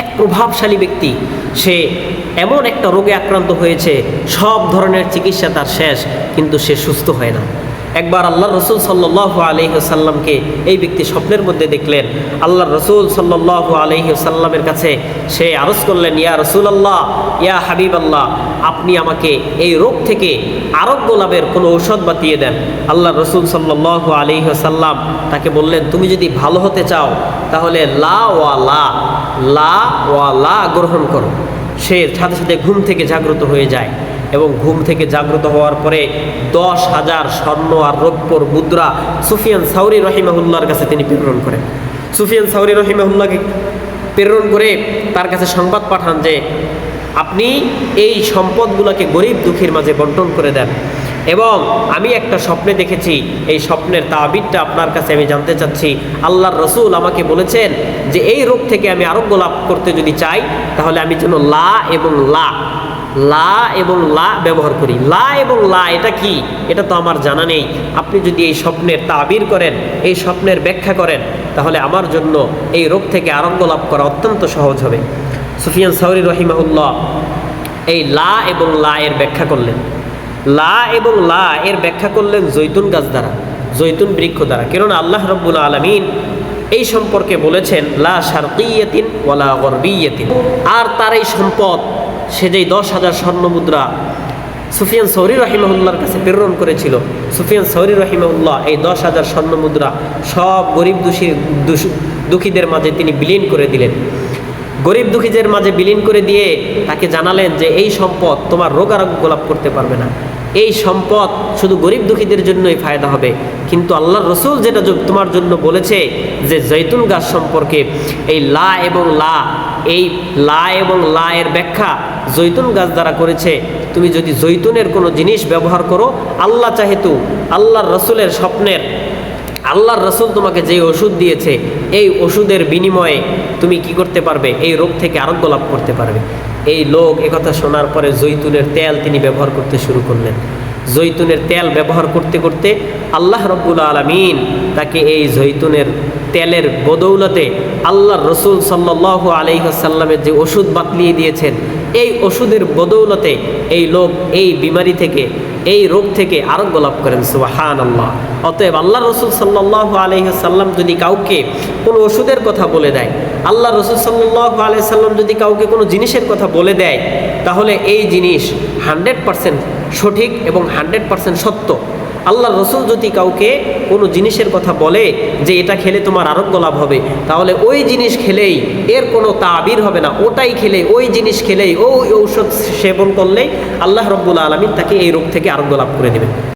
এক প্রভাবশালী ব্যক্তি, সে এমন একটা রোগে আক্রান্ত হয়েছে, সব ধরনের চিকিৎসা তার শেষ, কিন্তু সে সুস্থ হয় না। একবার আল্লাহ রসুল সাল্লাহ আলহিহসাল্লামকে এই ব্যক্তি স্বপ্নের মধ্যে দেখলেন। আল্লাহ রসুল সাল্লাহ আলহিহসাল্লামের কাছে সে আরজ করলেন, ইয়া রসুল আল্লাহ ইয়া হাবিব আল্লাহ আপনি আমাকে এই রোগ থেকে আরোগ্য লাভের কোনো ঔষধ বাতিয়ে দেন। আল্লাহ রসুল সাল্লাহ আলহিহসাল্লাম তাকে বললেন, তুমি যদি ভালো হতে চাও, তাহলে লা ওয়া লা লা ওয়া লা গ্রহণ করো। সে সাথে সাথে ঘুম থেকে জাগ্রত হয়ে যায় এবং ঘুম থেকে জাগ্রত হওয়ার পরে দশ হাজার স্বর্ণ আর রৌপ্যর মুদ্রা সুফিয়ান সাউরি রহিমাহুল্লার কাছে তিনি প্রেরণ করেন। সুফিয়ান সাউরি রহিমাহুল্লাকে প্রেরণ করে তার কাছে সংবাদ পাঠান যে, আপনি এই সম্পদগুলোকে গরিব দুঃখীর মাঝে বন্টন করে দেন। এবং আমি একটা স্বপ্নে দেখেছি। এই স্বপ্নের তাবিরটা আপনার কাছে আমি জানতে চাচ্ছি। আল্লাহর রসুল আমাকে বলেছেন যে, এই রোগ থেকে আমি আরোগ্য লাভ করতে যদি চাই, তাহলে আমি যেন লা এবং লা লা এবং লা ব্যবহার করি। লা এবং লা, এটা কি? এটা তো আমার জানা নেই। আপনি যদি এই স্বপ্নের তাবির করেন, এই স্বপ্নের ব্যাখ্যা করেন, তাহলে আমার জন্য এই রোগ থেকে আরোগ্য লাভ করা অত্যন্ত সহজ হবে। সুফিয়ান সাউরি রহিমাহুল্লাহ এই লা এবং লা এর ব্যাখ্যা করলেন। লা এবং লা এর ব্যাখ্যা করলেন জৈতুন গাছ দ্বারা, জৈতুন বৃক্ষ দ্বারা। কেননা আল্লাহ রব্বুল আলমিন এই সম্পর্কে বলেছেন, লা শারকিয়াতিন ওয়ালা গরবিয়াতিন। আর তার এই সম্পদ সে যেই দশ হাজার স্বর্ণ মুদ্রা সুফিয়ান সৌরি রহিমাহুল্লার কাছে প্রেরণ করেছিল, সুফিয়ান সৌরি রহিমউল্লাহ এই দশ হাজার স্বর্ণ মুদ্রা সব গরিব দুষী দুঃখীদের মাঝে তিনি বিলীন করে দিলেন। গরিব দুঃখীদের মাঝে বিলীন করে দিয়ে তাকে জানালেন যে এই সম্পদ তোমার রোগ আরোগ্য লাভ করতে পারবে না। এই সম্পদ শুধু গরিব দুঃখীদের জন্যই ফায়দা হবে। কিন্তু আল্লাহ রসুল যেটা তোমার জন্য বলেছে যে জৈতুন গাছ সম্পর্কে এই লা এবং লা, এই লা এবং লা এর ব্যাখ্যা জৈতুন গাছ দ্বারা করেছে। তুমি যদি জৈতুনের কোনো জিনিস ব্যবহার করো, আল্লাহ চাহেতু আল্লাহর রসুলের স্বপ্নের আল্লাহর রসুল তোমাকে যে ওষুধ দিয়েছে, এই ওষুধের বিনিময়ে তুমি কি করতে পারবে? এই রোগ থেকে আরোগ্য লাভ করতে পারবে। এই লোক একথা শোনার পরে জৈতুনের তেল তিনি ব্যবহার করতে শুরু করলেন। জৈতুনের তেল ব্যবহার করতে করতে আল্লাহ রব্বুল আলমিন তাকে এই জৈতুনের তেলের বদৌলতে আল্লাহর রসুল সাল্লাহ আলহিহাসাল্লামের যে ওষুধ বাতলিয়ে দিয়েছেন, এই ওষুধের বদৌলতে এই লোক এই বিমারি থেকে এই রোগ থেকে আরোগ্য লাভ করেন সুবাহান আল্লাহ অতএব আল্লাহ রসুল সাল্লাহ আলহিহাসাল্লাম যদি কাউকে কোনো ওষুধের কথা বলে দেয় আল্লাহ রসুল সাল্লাহ আলহিহাল্লাম যদি কাউকে কোনো জিনিসের কথা বলে দেয়, তাহলে এই জিনিস হান্ড্রেড পারসেন্ট সঠিক এবং হান্ড্রেড পারসেন্ট সত্য। আল্লাহ রসুল যদি কাউকে কোনো জিনিসের কথা বলে যে এটা খেলে তোমার আরোগ্য লাভ হবে, তাহলে ওই জিনিস খেলেই এর কোনো তাবির হবে না। ওটাই খেলে, ওই জিনিস খেলেই ওই ঔষধ সেবন করলেই আল্লাহ রব্বুল আলমিন তাকে এই রোগ থেকে আরোগ্য লাভ করে দেবেন